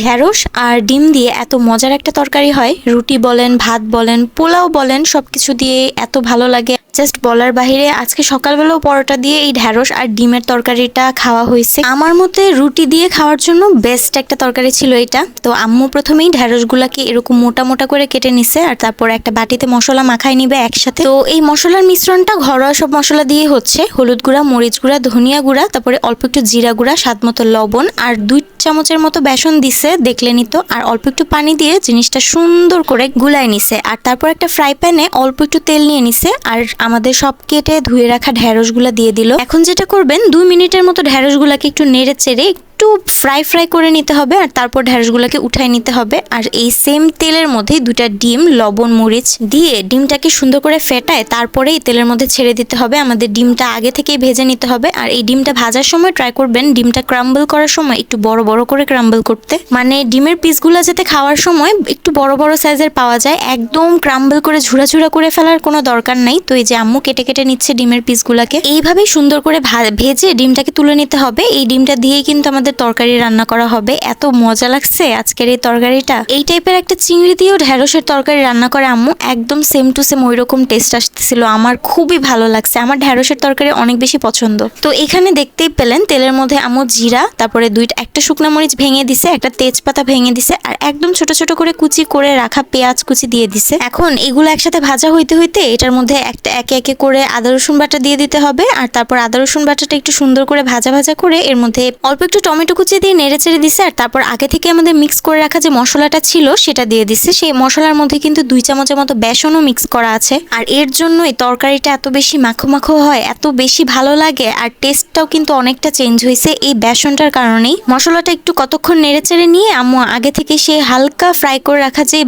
ঢ্যাঁড়স আর ডিম দিয়ে এত মজার একটা তরকারি হয়। রুটি বলেন, ভাত বলেন, পোলাও বলেন সব কিছু দিয়ে এত ভালো লাগে। জাস্ট বলার বাহিরে আজকে সকালবেলাও পরোটা দিয়ে এই ঢ্যাঁড়স আর ডিমের তরকারিটা খাওয়া হয়েছে। আমার মতে রুটি দিয়ে খাওয়ার জন্য বেস্ট একটা তরকারি ছিল এটা। তো আম্মু প্রথমেই ঢ্যাঁড়সগুলাকে এরকম মোটা মোটা করে কেটে নিছে আর তারপর একটা বাটিতে মশলা মাখাই নিবে একসাথে। তো এই মশলার মিশ্রণটা ঘরোয়া সব মশলা দিয়ে হচ্ছে। হলুদ গুঁড়া, মরিচ গুঁড়া, ধনিয়া গুঁড়া, তারপরে অল্প একটু জিরা গুঁড়া স্বাদ মতো লবণ আর দুই চামচের মতো বেসন দিছে, দেখলে নিত আর অল্প একটু পানি দিয়ে জিনিসটা সুন্দর করে গুলায় নিছে। আর তারপর একটা ফ্রাই প্যানে অল্প একটু তেল নিয়ে নিছে, আর আমাদের সব কেটে ধুয়ে রাখা ঢেঁড়সগুলো দিয়ে দিল। এখন যেটা করবেন, দুই মিনিটের মতো ঢেঁড়সগুলোকে একটু নেড়ে চেড়ে একটু ফ্রাই ফ্রাই করে নিতে হবে আর তারপর ঢ্যাঁড়সগুলোকে উঠাই নিতে হবে। আর এই সেম তেলের মধ্যে দুটা ডিম, লবণ, মরিচ দিয়ে ডিমটাকে সুন্দর করে ফেটায় তারপরে এই তেলের মধ্যে ছেড়ে দিতে হবে। আমাদের ডিমটা আগে থেকেই ভেজে নিতে হবে। আর এই ডিমটা ভাজার সময় ট্রাই করবেন ডিমটা ক্রাম্বল করার সময় একটু বড় বড় করে ক্রাম্বল করতে। মানে ডিমের পিসগুলো যাতে খাওয়ার সময় একটু বড় বড় সাইজের পাওয়া যায়। একদম ক্রাম্বল করে ঝুড়া ঝুড়া করে ফেলার কোনো দরকার নাই। তো এই যে আম্মু কেটে কেটে নিচ্ছে ডিমের পিসগুলোকে এইভাবেই সুন্দর করে ভেজে ডিমটাকে তুলে নিতে হবে। এই ডিমটা দিয়েই কিন্তু আমাদের তরকারি রান্না করা হবে, এত মজা লাগছে আজকের এই তরকারিটা। এই টাইপের একটা চিংড়ি দিয়েও ঢ্যাঁড়সের তরকারি রান্না করে আম্মু, একদম সেম টু সেম ওই রকম টেস্ট আসতেছিল। আমার খুবই ভালো লাগছে। আমার ঢ্যাঁড়সের তরকারি অনেক বেশি পছন্দ। তো এখানে দেখতেই পেলেন, তেলের মধ্যে আম্মু জিরা, তারপরে দুইটা একটা শুকনো মরিচ ভেঙে দিছে, একটা তেজপাতা ভেঙে দিছে, আর একদম ছোট ছোট করে কুচি করে রাখা পেঁয়াজ কুচি দিয়ে দিছে। এখন এগুলো একসাথে ভাজা হইতে হইতে এটার মধ্যে একটা একে একে করে আদা, রসুন বাটা দিয়ে দিতে হবে, আর তারপর আদা, রসুন বাটাটা একটু সুন্দর করে ভাজা ভাজা করে এর মধ্যে অল্প একটু টমেটো কুচি দিয়ে নেড়ে চেড়ে দিছে, আর তারপর আগে থেকে আমাদের মিক্স করে রাখা যে মশলাটা ছিল, সেটা দিয়ে দিছে। সেই মশলার মধ্যে কিন্তু দুই চামচের মতো বেসনও মিক্স করা আছে। আর এর জন্য এই তরকারিটা এত বেশি মাখো মাখো হয়, এত বেশি ভালো লাগে, আর টেস্টটাও কিন্তু অনেকটা চেঞ্জ হয়েছে এই বেসনটার কারণেই। মশলাটা একটু কতক্ষণ নেড়ে চেড়ে নিয়ে আম্মু আগে থেকে সে হালকা ফ্রাই করে রাখা যে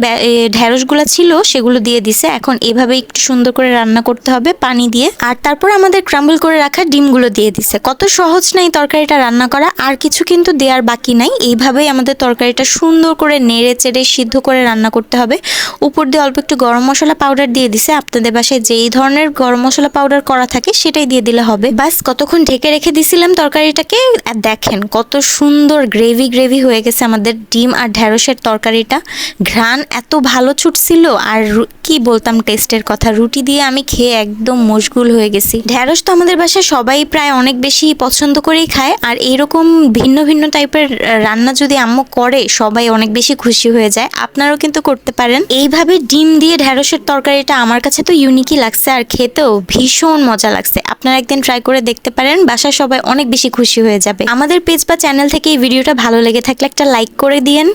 ঢ্যাঁড়সগুলো ছিল, সেগুলো দিয়ে দিছে। এখন এভাবে একটু সুন্দর করে রান্না করতে হবে পানি দিয়ে। আর তারপর আমাদের ক্রাম্বল করে রাখা ডিমগুলো দিয়ে দিছে। কত সহজ না এই তরকারিটা রান্না করা। আর কিছু কিন্তু দেওয়ার বাকি নাই। এইভাবেই আমাদের তরকারিটা সুন্দর করে নেড়ে চেড়ে সিদ্ধ করে রান্না করতে হবে। উপর দিয়ে অল্প একটু গরম মশলা পাউডার দিয়ে দিছে। আপনাদের বাসায় যেই ধরনের গরম মশলা পাউডার করা থাকে, সেটাই দিয়ে দিলে হবে। বাস, কতক্ষণ ঢেকে রেখে দিছিলাম তরকারিটাকে, আর দেখেন কত সুন্দর গ্রেভি গ্রেভি হয়ে গেছে আমাদের ডিম আর ঢ্যাঁড়সের তরকারিটা। ঘ্রাণ এত ভালো ছুটছিল, আর কি বলতাম টেস্টের কথা, রুটি দিয়ে আমি খেয়ে একদম মশগুল হয়ে গেছি। ঢ্যাঁড়স তো আমাদের বাসায় সবাই প্রায় অনেক বেশি পছন্দ করেই খায়, আর এরকম ভিন্ন ভিন্ন টাইপের রান্না যদি আম্মু করে, সবাই অনেক বেশি খুশি হয়ে যায়। আপনারাও কিন্তু করতে পারেন। এইভাবে ডিম দিয়ে ঢ্যাঁড়সের তরকারিটা আমার কাছে তো ইউনিকই লাগছে আর খেতেও ভীষণ মজা লাগছে। আপনারা একদিন ট্রাই করে দেখতে পারেন বাসায় সবাই অনেক বেশি খুশি হয়ে যাবে। আমাদের পেজ বা চ্যানেল থেকে এই ভিডিওটা ভালো লেগে থাকলে একটা লাইক করে দিয়েন।